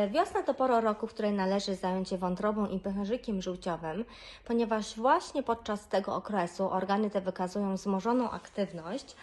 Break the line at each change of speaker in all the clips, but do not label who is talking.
E, Wiosna to pora roku, w której należy zająć się wątrobą i pęcherzykiem żółciowym, ponieważ właśnie podczas tego okresu organy te wykazują wzmożoną aktywność.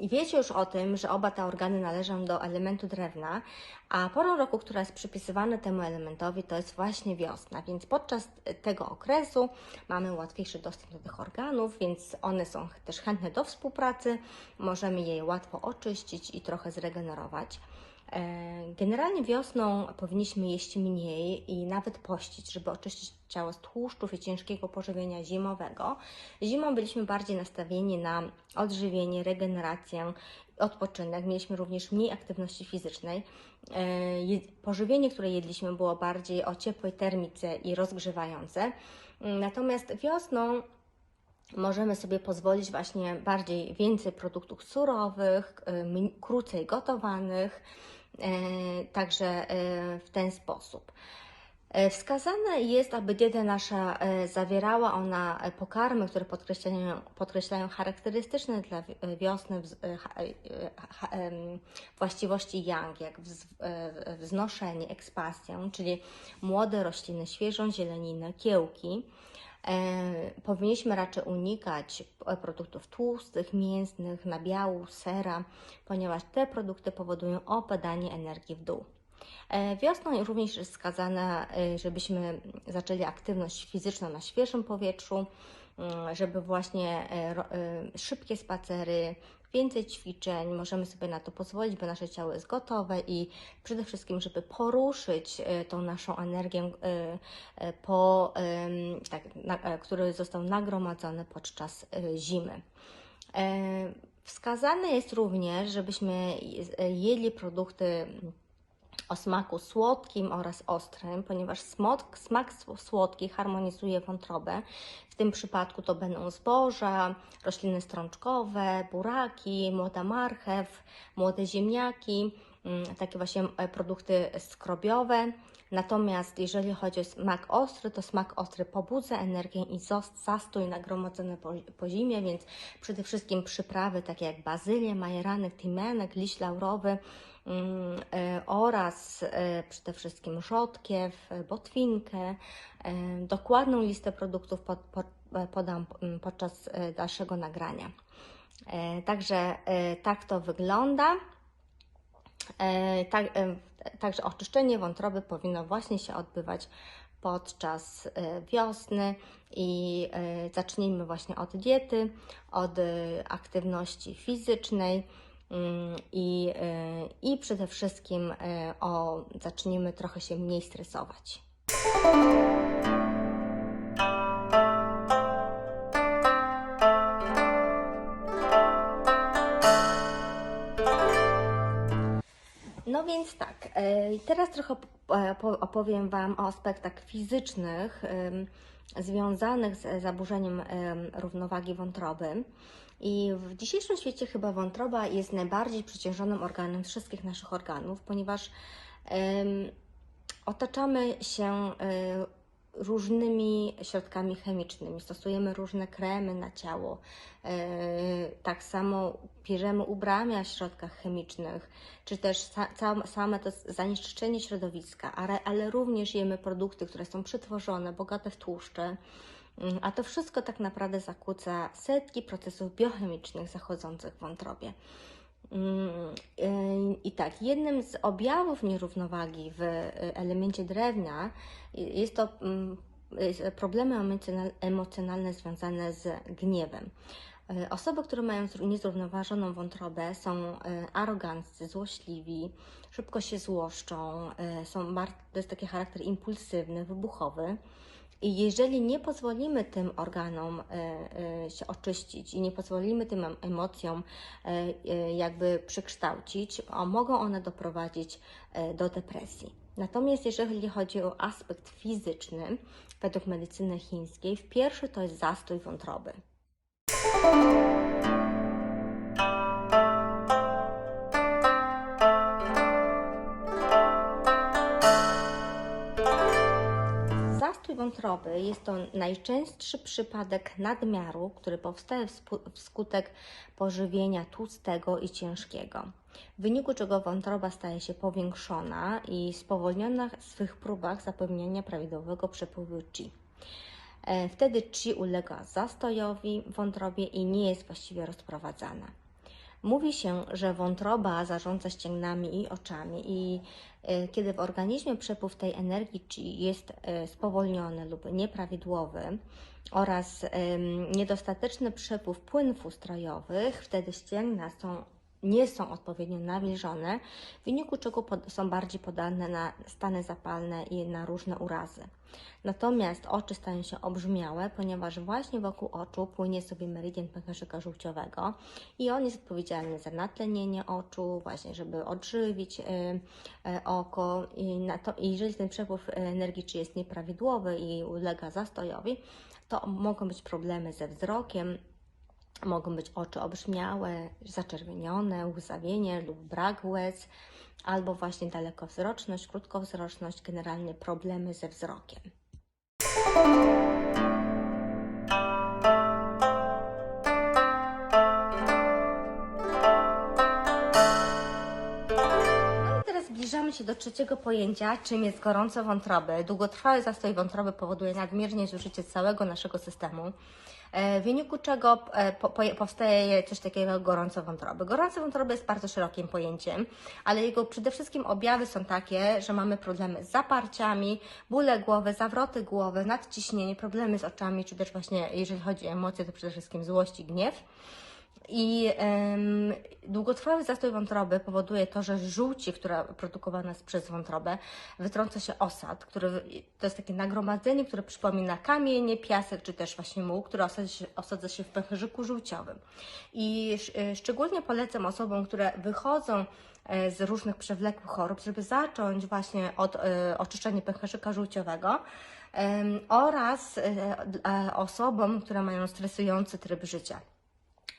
I wiecie już o tym, że oba te organy należą do elementu drewna, a porą roku, która jest przypisywana temu elementowi, to jest właśnie wiosna. Więc podczas tego okresu mamy łatwiejszy dostęp do tych organów, więc one są też chętne do współpracy, możemy je łatwo oczyścić i trochę zregenerować. E, Generalnie wiosną powinniśmy jeść mniej i nawet pościć, żeby oczyścić ciało z tłuszczów i ciężkiego pożywienia zimowego. Zimą byliśmy bardziej nastawieni na odżywienie, regenerację, odpoczynek. Mieliśmy również mniej aktywności fizycznej. E, Pożywienie, które jedliśmy, było bardziej o ciepłej termice i rozgrzewające. Natomiast wiosną możemy sobie pozwolić właśnie bardziej więcej produktów surowych, krócej gotowanych, także e, w ten sposób. E, Wskazane jest, aby dieta nasza e, zawierała ona e, pokarmy, które podkreślają, podkreślają charakterystyczne dla wi- e, wiosny e, e, właściwości yang, jak wz- e, wznoszenie, ekspansję, czyli młode rośliny, świeżą zieleninę, kiełki. E, powinniśmy raczej unikać e, produktów tłustych, mięsnych, nabiału, sera, ponieważ te produkty powodują opadanie energii w dół. E, Wiosną również jest wskazane, żebyśmy zaczęli aktywność fizyczną na świeżym powietrzu, mm, żeby właśnie szybkie spacery, więcej ćwiczeń, możemy sobie na to pozwolić, bo nasze ciało jest gotowe i przede wszystkim, żeby poruszyć e, tą naszą energię, e, e, po, tak, na, który został nagromadzony podczas zimy. Wskazane jest również, żebyśmy je- jedli produkty o smaku słodkim oraz ostrym, ponieważ smak sł- słodki harmonizuje wątrobę. W tym przypadku to będą zboża, rośliny strączkowe, buraki, młoda marchew, młode ziemniaki, mm, takie właśnie e, produkty skrobiowe. Natomiast jeżeli chodzi o smak ostry, to smak ostry pobudza energię i zastój nagromadzony po, po zimie, więc przede wszystkim przyprawy takie jak bazylię, majeranek, tymianek, liść laurowy, oraz e, przede wszystkim rzodkiew, botwinkę. E, Dokładną listę produktów pod, pod, podam mm, podczas dalszego nagrania. Także tak to wygląda. Tak, także oczyszczenie wątroby powinno właśnie się odbywać podczas wiosny i zacznijmy właśnie od diety, od aktywności fizycznej mm, i, e, i przede wszystkim e, o, zacznijmy trochę się mniej stresować. No więc tak, e, teraz trochę po- po- opowiem Wam o aspektach fizycznych związanych z zaburzeniem em, równowagi wątroby. I w dzisiejszym świecie chyba wątroba jest najbardziej przeciążonym organem wszystkich naszych organów, ponieważ otaczamy się e, różnymi środkami chemicznymi, stosujemy różne kremy na ciało, e, tak samo bierzemy ubrania w środkach chemicznych, czy też sa, same to zanieczyszczenie środowiska, ale, ale również jemy produkty, które są przetworzone, bogate w tłuszcze. Mm, A to wszystko tak naprawdę zakłóca setki procesów biochemicznych zachodzących w wątrobie. Mm, y, I tak, jednym z objawów nierównowagi w y, elemencie drewna y, jest to mm, problemy emocjonal- emocjonalne związane z gniewem. Osoby, które mają zró- niezrównoważoną wątrobę, są aroganccy, złośliwi, szybko się złoszczą, są to jest taki charakter impulsywny, wybuchowy. I jeżeli nie pozwolimy tym organom e, e, się oczyścić i nie pozwolimy tym em- emocjom e, jakby przekształcić, mogą one doprowadzić do depresji. Natomiast jeżeli chodzi o aspekt fizyczny, według medycyny chińskiej, w pierwszy to jest zastój wątroby. Wątroby jest to najczęstszy przypadek nadmiaru, który powstaje wskutek pożywienia tłustego i ciężkiego. w wyniku czego wątroba staje się powiększona i spowolniona w swych próbach zapewnienia prawidłowego przepływu chi. E, Wtedy chi ulega zastojowi w wątrobie i nie jest właściwie rozprowadzana. Mówi się, że wątroba zarządza ścięgnami i oczami, i e, kiedy w organizmie przepływ tej energii jest e, spowolniony lub nieprawidłowy oraz niedostateczny przepływ płynów ustrojowych, wtedy ścięgna są nie są odpowiednio nawilżone, w wyniku czego są bardziej podane na stany zapalne i na różne urazy. Natomiast oczy stają się obrzmiałe, ponieważ właśnie wokół oczu płynie sobie meridian pęcherzyka żółciowego i on jest odpowiedzialny za natlenienie oczu, właśnie żeby odżywić y, y, oko. I, na to, I jeżeli ten przepływ energii czy jest nieprawidłowy i ulega zastojowi, to mogą być problemy ze wzrokiem, Mogą być oczy obrzmiałe, zaczerwienione, łzawienie lub brak łez, albo właśnie dalekowzroczność, krótkowzroczność, generalnie problemy ze wzrokiem. Się do trzeciego pojęcia, czym jest gorąco wątroby. Długotrwały zastoj wątroby powoduje nadmiernie zużycie całego naszego systemu, e, w wyniku czego e, po, po, powstaje coś takiego jak gorąco wątroby. Gorące wątroby jest bardzo szerokim pojęciem, ale jego przede wszystkim objawy są takie, że mamy problemy z zaparciami, bóle głowy, zawroty głowy, nadciśnienie, problemy z oczami, czy też właśnie jeżeli chodzi o emocje, to przede wszystkim złość i gniew. I długotrwały zastój wątroby powoduje to, że żółci, która produkowana jest przez wątrobę, wytrąca się osad, który to jest takie nagromadzenie, które przypomina kamienie, piasek czy też właśnie muł, który osadza się, osadza się w pęcherzyku żółciowym. I sz- e, szczególnie polecam osobom, które wychodzą e, z różnych przewlekłych chorób, żeby zacząć właśnie od e, oczyszczenia pęcherzyka żółciowego em, oraz e, e, osobom, które mają stresujący tryb życia.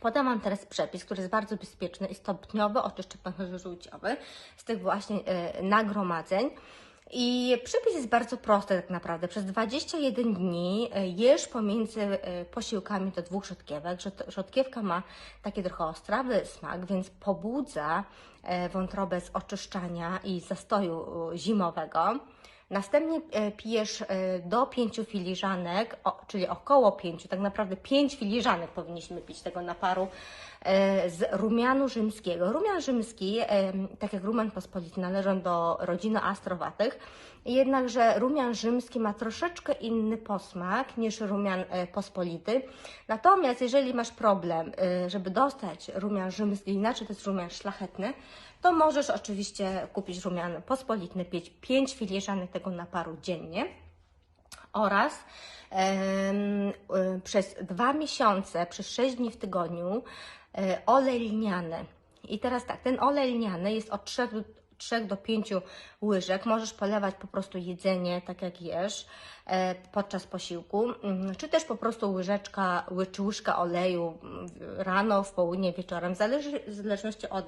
Podam Wam teraz przepis, który jest bardzo bezpieczny i stopniowo oczyszcza pęcherz żółciowy z tych właśnie e, nagromadzeń. I przepis jest bardzo prosty tak naprawdę. Przez 21 dni e, jesz pomiędzy e, posiłkami do dwóch rzodkiewek. Rzod- Rzodkiewka ma taki trochę ostrawy smak, więc pobudza wątrobę z oczyszczania i zastoju zimowego. Następnie e, pijesz e, do 5 filiżanek, czyli około 5, tak naprawdę 5 filiżanek powinniśmy pić tego naparu e, z rumianu rzymskiego. Rumian rzymski, tak jak rumian pospolity, należą do rodziny astrowatych, jednakże rumian rzymski ma troszeczkę inny posmak niż rumian pospolity. Natomiast jeżeli masz problem, żeby dostać rumian rzymski, inaczej to jest rumian szlachetny, to możesz oczywiście kupić rumian pospolitny, pić 5 filiżanek tego naparu dziennie oraz em, y, przez dwa miesiące, przez 6 dni w tygodniu e, olej lniany. I teraz tak, ten olej lniany jest od 3 do 3 do 5 łyżek. Możesz polewać po prostu jedzenie, tak jak jesz, e, podczas posiłku, mm, czy też po prostu łyżeczka, ły- czy łyżka oleju mm, rano, w południe, wieczorem, w zależności od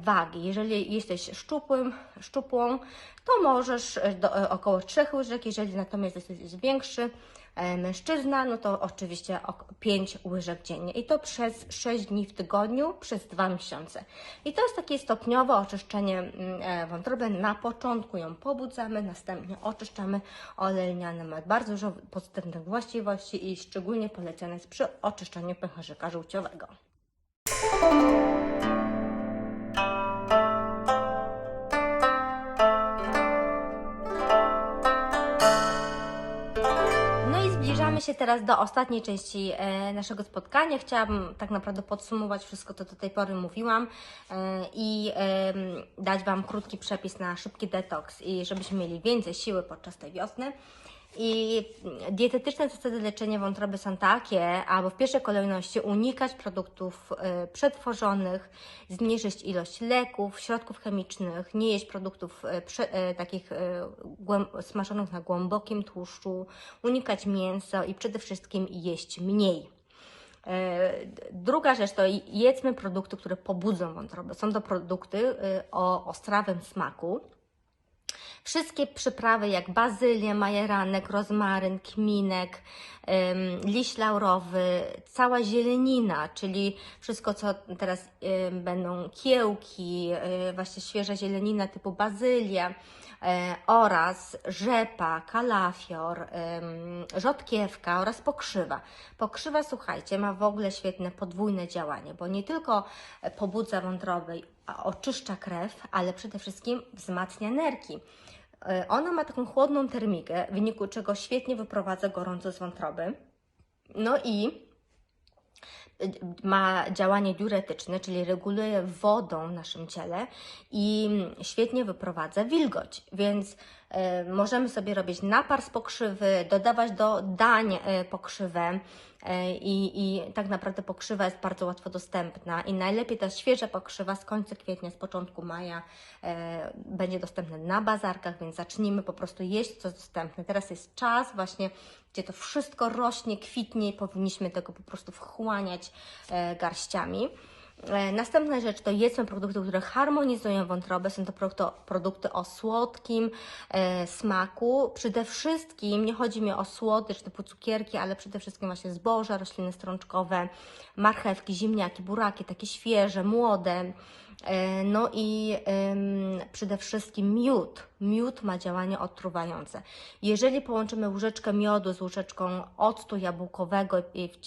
wagi. Jeżeli jesteś szczupłym, szczupłą, to możesz e, do, e, około 3 łyżek, jeżeli natomiast jesteś większy e, mężczyzna, no to oczywiście 5 łyżek dziennie. I to przez 6 dni w tygodniu, przez 2 miesiące. I to jest takie stopniowe oczyszczenie mm, e, wątroby. Na początku ją pobudzamy, następnie oczyszczamy. Olej lniany ma bardzo dużo pozytywnych właściwości i szczególnie polecany jest przy oczyszczaniu pęcherzyka żółciowego. Zbliżamy się teraz do ostatniej części e, naszego spotkania. Chciałabym tak naprawdę podsumować wszystko, co do tej pory mówiłam e, i dać Wam krótki przepis na szybki detoks i żebyśmy mieli więcej siły podczas tej wiosny. I dietetyczne zasady leczenia wątroby są takie, aby w pierwszej kolejności unikać produktów e, przetworzonych, zmniejszyć ilość leków, środków chemicznych, nie jeść produktów prze, e, takich smażonych na głębokim tłuszczu, unikać mięsa i przede wszystkim jeść mniej. Druga rzecz to jedzmy produkty, które pobudzą wątrobę. Są to produkty o ostrawym smaku. Wszystkie przyprawy jak bazylia, majeranek, rozmaryn, kminek, liść laurowy, cała zielenina, czyli wszystko co teraz będą kiełki, e, właśnie świeża zielenina typu bazylia, e, oraz rzepa, kalafior, rzodkiewka oraz pokrzywa. Pokrzywa, słuchajcie, ma w ogóle świetne podwójne działanie, bo nie tylko pobudza wątroby, oczyszcza krew, ale przede wszystkim wzmacnia nerki. E, Ona ma taką chłodną termikę, w wyniku czego świetnie wyprowadza gorąco z wątroby. No i ma działanie diuretyczne, czyli reguluje wodą w naszym ciele i świetnie wyprowadza wilgoć, więc e, możemy sobie robić napar z pokrzywy, dodawać do dań e, pokrzywę e, i, i tak naprawdę pokrzywa jest bardzo łatwo dostępna i najlepiej ta świeża pokrzywa z końca kwietnia, z początku maja e, będzie dostępna na bazarkach, więc zacznijmy po prostu jeść co dostępne. Teraz jest czas właśnie, gdzie to wszystko rośnie, kwitnie i powinniśmy tego po prostu wchłaniać e, garściami. E, Następna rzecz to jedzmy produkty, które harmonizują wątrobę. Są to produkty, o słodkim e, smaku. Przede wszystkim nie chodzi mi o słodycz typu cukierki, ale przede wszystkim właśnie zboża, rośliny strączkowe, marchewki, ziemniaki, buraki, takie świeże, młode. E, No i em, przede wszystkim miód. Miód ma działanie odtruwające. Jeżeli połączymy łyżeczkę miodu z łyżeczką octu jabłkowego w,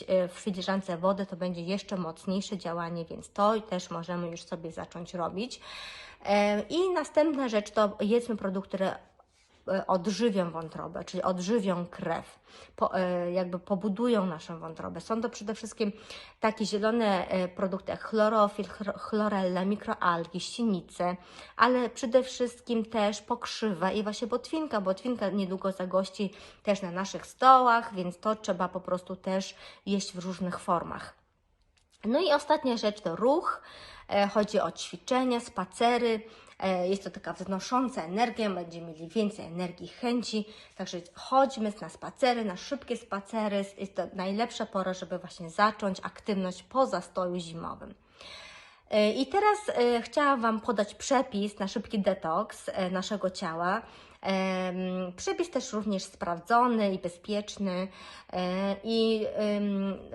e, w filiżance wody, to będzie jeszcze mocniejsze działanie, więc to też możemy już sobie zacząć robić. E, I następna rzecz to jedzmy produkty, odżywią wątrobę, czyli odżywią krew, po, e, jakby pobudują naszą wątrobę. Są to przede wszystkim takie zielone e, produkty jak chlorofil, chlorella, mikroalgi, ścienice, ale przede wszystkim też pokrzywa i właśnie botwinka. Botwinka niedługo zagości też na naszych stołach, więc to trzeba po prostu też jeść w różnych formach. No i ostatnia rzecz to ruch. E, Chodzi o ćwiczenia, spacery. E, Jest to taka wznosząca energię, będziemy mieli więcej energii, chęci. Także chodźmy na spacery, na szybkie spacery. Jest to najlepsza pora, żeby właśnie zacząć aktywność po zastoju zimowym. E, I teraz e, chciałam Wam podać przepis na szybki detoks naszego ciała. Przepis też również sprawdzony i bezpieczny. I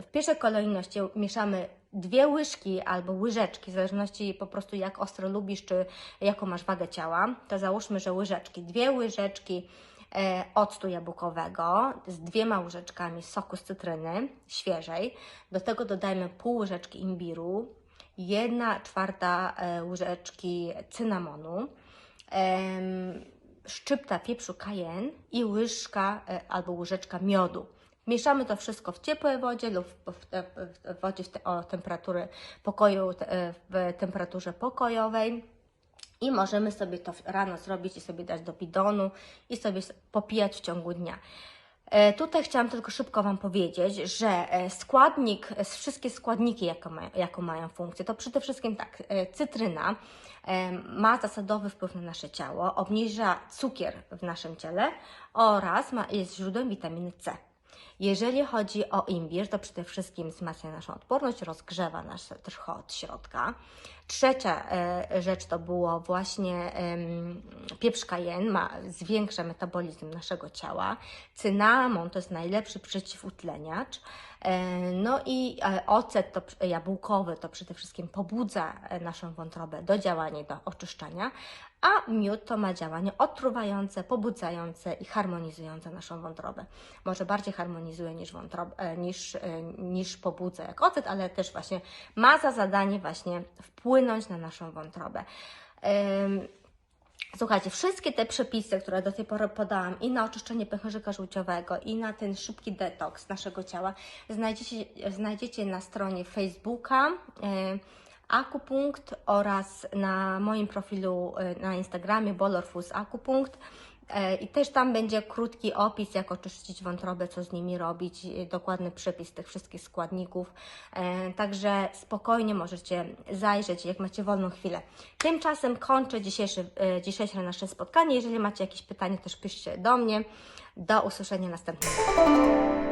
w pierwszej kolejności mieszamy dwie łyżki albo łyżeczki, w zależności po prostu jak ostro lubisz, czy jaką masz wagę ciała. To załóżmy, że łyżeczki, dwie łyżeczki e, octu jabłkowego z dwiema łyżeczkami soku z cytryny świeżej. Do tego dodajmy pół łyżeczki imbiru, jedna czwarta e, łyżeczki cynamonu, szczypta pieprzu cayenne i łyżka e, albo łyżeczka miodu. Mieszamy to wszystko w ciepłej wodzie lub w, w, wodzie te, o temperatury pokoju, te, w temperaturze pokojowej. I możemy sobie to rano zrobić i sobie dać do bidonu i sobie popijać w ciągu dnia. E, Tutaj chciałam tylko szybko Wam powiedzieć, że e, składnik, e, wszystkie składniki, jaką mają, jaką mają funkcję, to przede wszystkim tak, e, cytryna e, ma zasadowy wpływ na nasze ciało, obniża cukier w naszym ciele oraz ma, jest źródłem witaminy C. Jeżeli chodzi o imbir, to przede wszystkim wzmacnia naszą odporność, rozgrzewa nas trochę od środka. Trzecia e, rzecz to było właśnie pieprz cayenne, ma, zwiększa metabolizm naszego ciała. Cynamon to jest najlepszy przeciwutleniacz. E, no i e, ocet to, jabłkowy to przede wszystkim pobudza naszą wątrobę do działania, do oczyszczania, a miód to ma działanie odtruwające, pobudzające i harmonizujące naszą wątrobę. Może bardziej niż, wątrob, e, niż, e, niż pobudza jak ocet, ale też właśnie ma za zadanie właśnie wpłynąć na naszą wątrobę. Słuchajcie, wszystkie te przepisy, które do tej pory podałam i na oczyszczenie pęcherzyka żółciowego, i na ten szybki detoks naszego ciała, znajdziecie, znajdziecie na stronie Facebooka. E, Akupunkt oraz na moim profilu na Instagramie Bolorfus Akupunkt. E, I też tam będzie krótki opis, jak oczyścić wątrobę, co z nimi robić, e, dokładny przepis tych wszystkich składników. E, Także spokojnie możecie zajrzeć, jak macie wolną chwilę. Tymczasem kończę dzisiejszy, e, dzisiejsze nasze spotkanie. Jeżeli macie jakieś pytania, też piszcie do mnie. Do usłyszenia następnym razem.